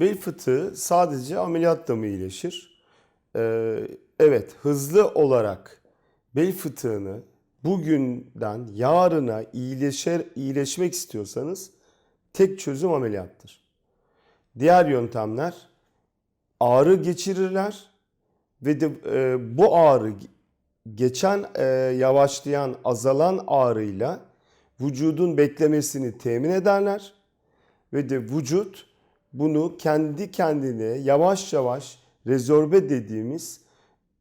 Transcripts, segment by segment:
Bel fıtığı sadece ameliyatla mı iyileşir? Ee, evet, hızlı olarak bel fıtığını bugünden yarına iyileşer, iyileşmek istiyorsanız tek çözüm ameliyattır. Diğer yöntemler ağrı geçirirler ve de e, bu ağrı geçen e, yavaşlayan azalan ağrıyla vücudun beklemesini temin ederler ve de vücut bunu kendi kendine yavaş yavaş rezorbe dediğimiz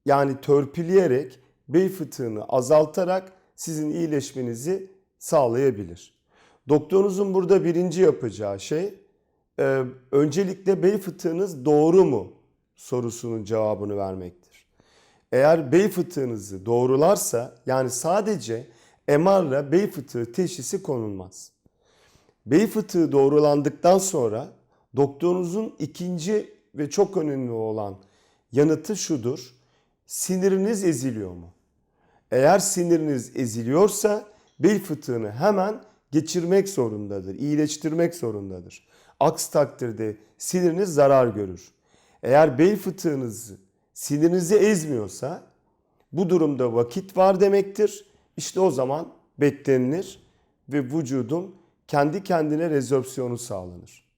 yani törpüleyerek bel fıtığını azaltarak sizin iyileşmenizi sağlayabilir. Doktorunuzun burada birinci yapacağı şey e, öncelikle bel fıtığınız doğru mu sorusunun cevabını vermektir. Eğer bel fıtığınızı doğrularsa yani sadece MR'la bel fıtığı teşhisi konulmaz. Bel fıtığı doğrulandıktan sonra doktorunuzun ikinci ve çok önemli olan yanıtı şudur. Siniriniz eziliyor mu? Eğer siniriniz eziliyorsa bel fıtığını hemen geçirmek zorundadır, iyileştirmek zorundadır. Aksi takdirde siniriniz zarar görür. Eğer bel fıtığınızı sinirinizi ezmiyorsa bu durumda vakit var demektir. İşte o zaman beklenilir ve vücudun kendi kendine rezorpsiyonu sağlanır.